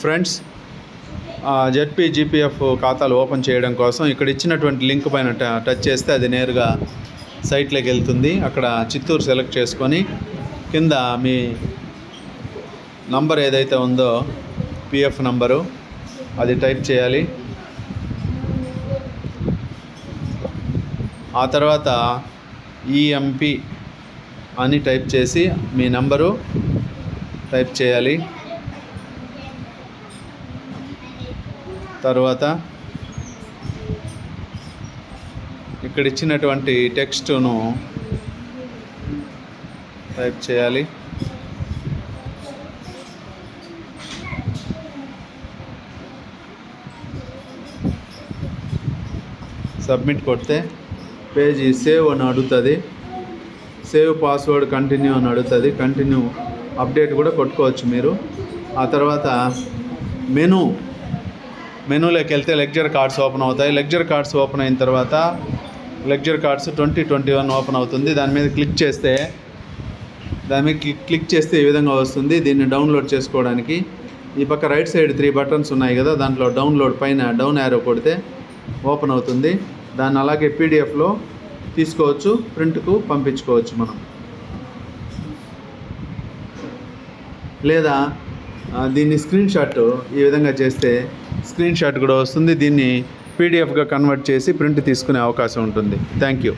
Friends ZP GPF ఖాతాలు open చేయడం కోసం ఇక్కడ ఇచ్చినటువంటి లింక్ పైన ట- టచ్ చేస్తే అది నేరుగా సైట్లోకి వెళ్తుంది. అక్కడ చిత్తూరు సెలెక్ట్ చేసుకొని కింద మీ నంబర్ ఏదైతే ఉందో పిఎఫ్ నంబరు అది టైప్ చేయాలి. ఆ తర్వాత ఈఎంపి అని టైప్ చేసి మీ నంబరు టైప్ చేయాలి. తర్వాత ఇక్కడ ఇచ్చినటువంటి టెక్స్ట్ను టైప్ చేయాలి. సబ్మిట్ కొడితే పేజీ సేవ్ అని అడుగుతుంది. సేవ్ పాస్వర్డ్ కంటిన్యూ అని అడుగుతుంది. కంటిన్యూ అప్డేట్ కూడా కొట్టుకోవచ్చు మీరు. ఆ తర్వాత మెనూ మెనూలోకి వెళ్తే లెక్చర్ కార్డ్స్ ఓపెన్ అవుతాయి. లెక్చర్ కార్డ్స్ ఓపెన్ అయిన తర్వాత lecture cards twenty twenty one open అవుతుంది. దాని మీద క్లిక్ చేస్తే దాని మీద క్లిక్ క్లిక్ చేస్తే ఈ విధంగా వస్తుంది. దీన్ని డౌన్లోడ్ చేసుకోవడానికి ఈ పక్క రైట్ సైడ్ త్రీ బటన్స్ ఉన్నాయి కదా దాంట్లో డౌన్లోడ్ పైన డౌన్ యారో కొడితే ఓపెన్ అవుతుంది. దాన్ని అలాగే పీడిఎఫ్లో తీసుకోవచ్చు ప్రింట్కు పంపించుకోవచ్చు మనం. లేదా దీన్ని స్క్రీన్ షాట్ ఈ విధంగా చేస్తే స్క్రీన్ షాట్ కూడా వస్తుంది. దీన్ని పీడిఎఫ్గా కన్వర్ట్ చేసి ప్రింట్ తీసుకునే అవకాశం ఉంటుంది. Thank you.